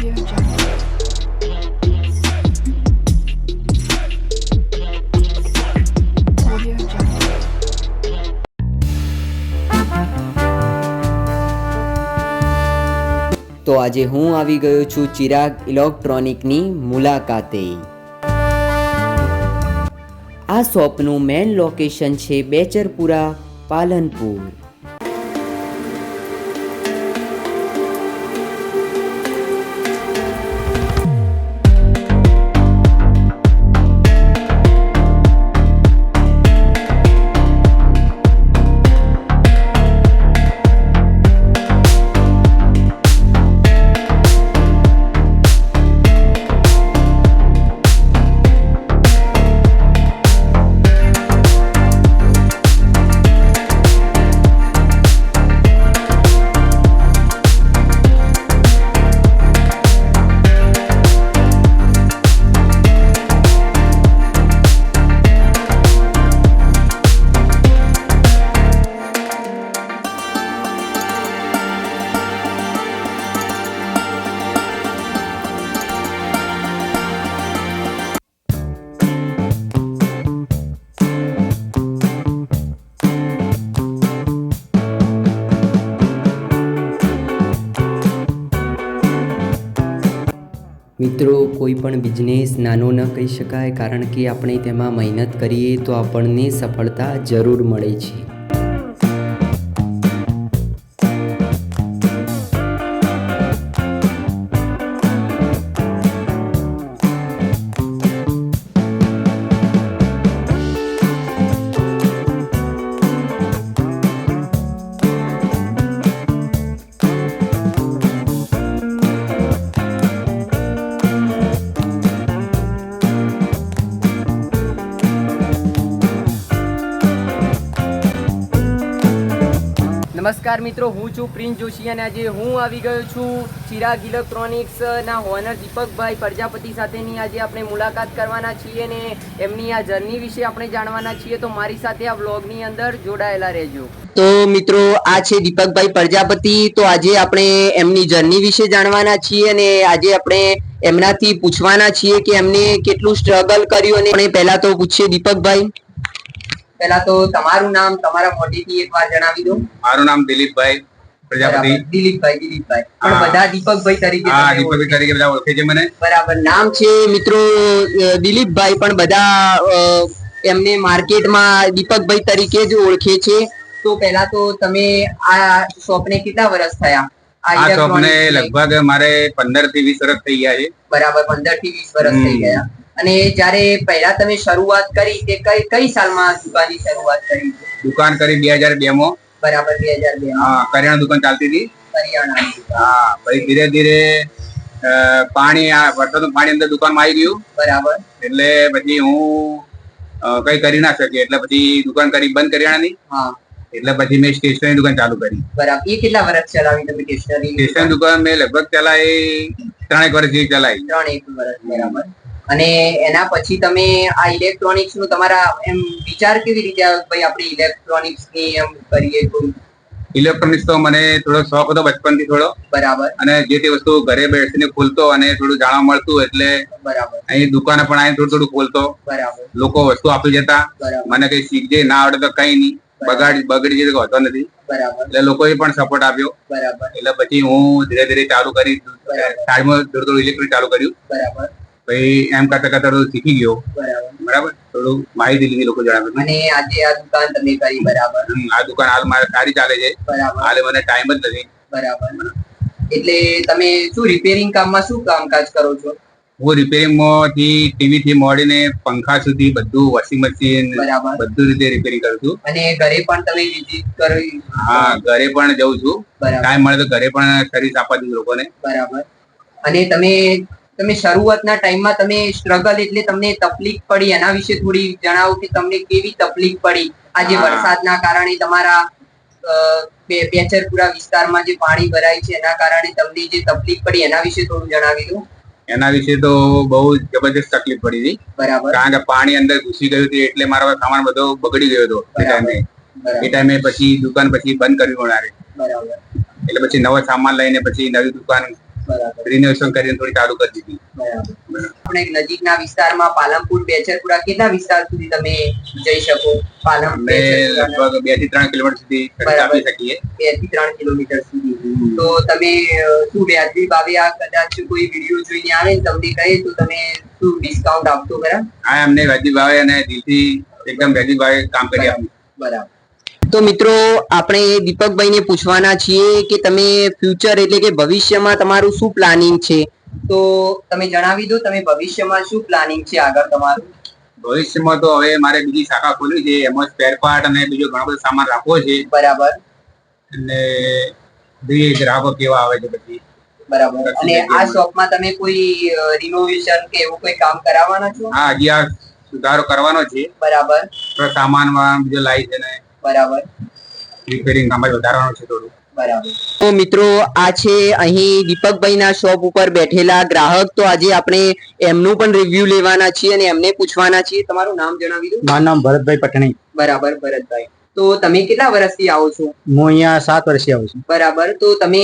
તો આજે હું આવી ગયો છું ચિરાગ ઇલેક્ટ્રોનિકની મુલાકાતે. આ શોપનું મેન લોકેશન છે બેચરપુરા પાલનપુર. મિત્રો, કોઈ પણ બિઝનેસ નાનો ન કહી શકાય, કારણ કે આપણે તેમાં મહેનત કરીએ તો આપણને સફળતા જરૂર મળે છે. નમસ્કાર મિત્રો, હું છું પ્રિન્સ જોશી અને આજે હું આવી ગયો છું ચિરાગ ઇલેક્ટ્રોનિક્સના ઓનર દીપકભાઈ પ્રજાપતિ સાથેની. આજે આપણે મુલાકાત કરવાના છીએ ને એમની આ જર્ની વિશે આપણે જાણવાના છીએ. તો મારી સાથે આ વ્લોગની અંદર જોડાયેલા રહેજો. તો મિત્રો, આ છે દીપકભાઈ પ્રજાપતિ. તો આજે આપણે એમની જર્ની વિશે જાણવાના છીએ અને આજે આપણે એમનાથી પૂછવાના છીએ કે એમને કેટલું સ્ટ્રગલ કર્યું અને પહેલા તો પૂછીએ દીપકભાઈ. પહેલા તો તમારું નામ તમારા મોઢેથી એકવાર જણાવી દો. મારું નામ દિલીપભાઈ પ્રજાપતિ. દિલીપભાઈ દિલીપભાઈ. પણ બધા દીપકભાઈ તરીકે હા દીપકભાઈ તરીકે બધા ઓળખે છે મને. બરાબર. નામ છે મિત્રો દિલીપભાઈ પણ બધા એમને માર્કેટમાં દીપકભાઈ તરીકે જ ઓળખે છે. તો પહેલા તો તમે આ શોપને કેટલા વર્ષ થયા? આ શોપને લગભગ મારે પંદરથી વીસ વર્ષ થઈ ગયા છે. બરાબર પંદરથી વીસ વર્ષ થઈ ગયા. અને જ્યારે પહેલા તમે શરૂઆત કરી તે કઈ કઈ સાલમાં દુકાનની શરૂઆત કરી? દુકાન કરી બે હજાર બે માં. બરાબર બે હજાર બે હા, કરિયાણા દુકાન ચાલતી હતી. કરિયાણા હા પછી ધીરે ધીરે પાણી આ વરસાદનું પાણી અંદર દુકાનમાં આવી ગયું. બરાબર. એટલે પછી હું કઈ કરી ના શકી. એટલે પછી દુકાન કરી બંધ કરિયાણાની. હા. એટલે પછી મેં સ્ટેશનરી દુકાન ચાલુ કરી. બરાબર. એ કેટલા વર્ષ ચલાવી તમે સ્ટેશનરી? સ્ટેશનરી દુકાન મેં લગભગ ચલાવી ત્રણેક વર્ષ જેવી ચલાવી. ત્રણ એક વર્ષ બરાબર. અને એના પછી તમે આ ઇલેક્ટ્રોનિક્સનું તમારા એમ વિચાર કેવી રીતે આવ્યો ભાઈ આપણે ઇલેક્ટ્રોનિક્સની એમ કરીએ ઇલેક્ટ્રોનિક્સ તો મને થોડો શોખ હતો બચપનથી થોડો. બરાબર. અને જે તે વસ્તુ ઘરે બેસીને ખોલતો અને થોડું જાણવા મળતું એટલે બરાબર. અહીં દુકાને પણ અહીં થોડું થોડું ખોલતો. બરાબર. લોકો વસ્તુ આપી જતા મને કઈ શીખજે ના આવડે તો કઈ નહીં. બગાડી બગડી જાય તો હોતો નથી. બરાબર. એટલે લોકોએ પણ સપોર્ટ આપ્યો. બરાબર. એટલે પછી હું ધીરે ધીરે ચાલુ કરી સાઈડમાં થોડું થોડું ઇલેક્ટ્રિક ચાલુ કર્યું. બરાબર. પછી એમ કરતા કરતા થોડું શીખી ગયો. બરાબર. થોડું માહિતી લીધી લોકો જણાવે મને આજે આ દુકાન તમે કરી બરાબર? આ દુકાન હાલ મારે સારી ચાલે છે. બરાબર. હાલે મને ટાઈમ જ નથી. બરાબર. એટલે તમે શું રિપેરિંગ કામમાં શું કામકાજ કરો છો? હું રિપેરિંગથી ટીવી થી મોડીને પંખા સુધી બધું વોશિંગ મશીન બધું રીતે રિપેરિંગ કરું છું. અને ઘરે પણ તમે વિઝિટ કરી? હા ઘરે પણ જઉં છું. ટાઈમ મળે તો ઘરે પણ સર્વિસ આપવા દઉં લોકોને. બરાબર. અને તમે તમે શરૂઆતના ટાઈમમાં તમે સ્ટ્રગલ એટલે તમને તકલીફ પડી. એના વિશે થોડી જણાવો કે તમને કેવી તકલીફ પડી? આજે વરસાદના કારણે તમારા બેચરપુરા વિસ્તારમાં જે પાણી ભરાય છે એના કારણે તમને જે તકલીફ પડી એના વિશે થોડું જણાવી દો. એના વિશે તો બહુ જબરજસ્ત તકલીફ પડી હતી. બરાબર. કારણ કે પાણી અંદર ઘૂસી ગયું હતું એટલે મારો સામાન બધો બગડી ગયો હતો એ ટાઈમે. એ ટાઈમે પછી દુકાન પછી બંધ કરવી પડે બરાબર. એટલે પછી નવો સામાન લઈને પછી નવી દુકાન રિનોવેશન કરીને થોડી ચાલુ કરી દીધી. આપણે નજીકના વિસ્તારમાં પાલનપુર બેચરપુરા કેટલા વિસ્તાર સુધી તમે જઈ શકો? પાલનપુર અમે લગભગ બેથી ત્રણ કિલોમીટર સુધી બરાબર. આપી શકીએ. બેથી ત્રણ કિલોમીટર સુધી. તો તમે શું વ્યાજબી ભાવે આ કદાચ કોઈ વીડિયો જોઈને આવે તમને કહે તો તમે શું ડિસ્કાઉન્ટ આપશો ખરા આ અમને વ્યાજબી ભાવે અને દિલથી એકદમ વ્યાજબી ભાવે કામ કરી આપ્યું બરાબર. તો મિત્રો આપણે દીપકભાઈને પૂછવાના છીએ કે તમે ફ્યુચર એટલે કે ભવિષ્યમાં તમારું શું પ્લાનિંગ છે? તો તમે જણાવી દો તમે ભવિષ્યમાં શું પ્લાનિંગ છે આગળ તમારું? ભવિષ્યમાં તો હવે મારે બીજી શાખા ખોલવી છે એમાં સ્પેર પાર્ટ અને બીજો ઘણો બધો સામાન રાખવો છે. બરાબર. અને જોઈએ ગ્રાહકો કેવા આવે છે પછી. બરાબર. અને આ શોપમાં તમે કોઈ રિનોવેશન કે એવું કોઈ કામ કરાવવાના છો? હા હજી આ સુધારો કરવાનો છે. બરાબર. સામાન વાળા બીજો લાવી છે ને બરાબર. રિપેરિંગ કામ જ વધારવાનું છે થોડું. બરાબર. તો મિત્રો આ છે અહીં દીપકભાઈના શોપ ઉપર બેઠેલા ગ્રાહક. તો આજે આપણે એમનું પણ રિવ્યુ લેવાના છીએ અને એમને પૂછવાના છીએ. તમારું નામ જણાવી દો. મારું નામ ભરતભાઈ પટણી. બરાબર ભરતભાઈ. તો તમે કેટલા વર્ષથી આવો છો? હું અહીંયા સાત વર્ષથી આવું છું. બરાબર. તો તમે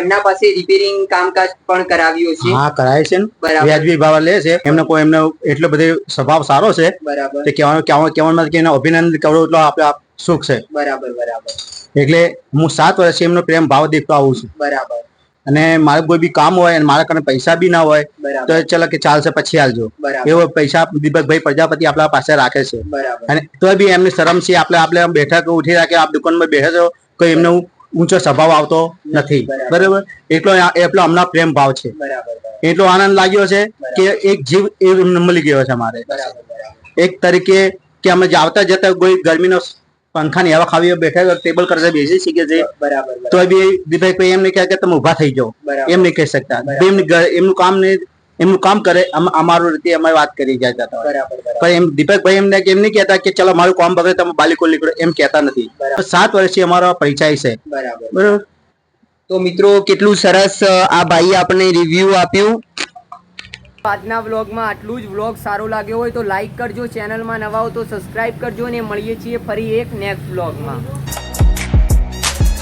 એમના પાસે રિપેરિંગ કામકાજ પણ કરાવ્યો છે હા કરાય છે ને. બરાબર. વ્યાજબી ભાવ લે છે. એમનો કોઈ એમનો એટલો બધો સ્વભાવ સારો છે બરાબર. તે કહેવાનું કહેવાનું કહેવાનું કે એનો અભિનંદન કરો એટલો આપણે આપ સુખ છે. બરાબર બરાબર. એટલે હું સાત વર્ષથી એમનો પ્રેમ ભાવ દેખતો આવું છું. બરાબર. અને મારે કોઈ બી કામ હોય અને મારા કને પૈસા બી ના હોય તો ચાલો કે ચાલશે પછી હાલજો એવો પૈસા દીપકભાઈ પ્રજાપતિ આપણા પાસે રાખે છે. અને તો બી એમની શરમ છે આપણે આપણે બેઠક ઉઠી રાખે આપ દુકાનમાં બેઠા છો કોઈ એમનો ઊંચો સ્વભાવ આવતો નથી. બરાબર. એટલો એટલો હમણાં પ્રેમ ભાવ છે. એટલો આનંદ લાગ્યો છે કે એક જીવ એ મળી ગયો છે મારે. બરાબર બરાબર. એક તરીકે કે અમે આવતા જતા કોઈ ગરમીનો પંખાની એવા ખાવી બેઠા ટેબલ કરતા બેસી શકે છે. બરાબર તો બી દીપક ભાઈ એમને કહે કે તમે ઊભા થઈ જાઓ. એમ નહીં કહી શકતા. એમની કામ ને એમનું કામ કરે અમારું રીતે અમે વાત કરી જતા હતા પણ એમ દીપકભાઈ એમને એમ નહીં કહેતા કે ચલો મારું કામ બગડે તમે બાલિકો નીકળો એમ કહેતા નથી. સાત વર્ષથી અમારો પરિચય છે. બરાબર. બરાબર. તો મિત્રો કેટલું સરસ આ ભાઈએ આપણને રિવ્યુ આપ્યું. આજના વ્લોગમાં આટલું જ. વ્લોગ સારો લાગ્યો હોય તો લાઈક કરજો, ચેનલમાં નવા હો તો સબસ્ક્રાઈબ કરજો અને મળીએ છીએ ફરી એક નેક્સ્ટ વ્લોગમાં.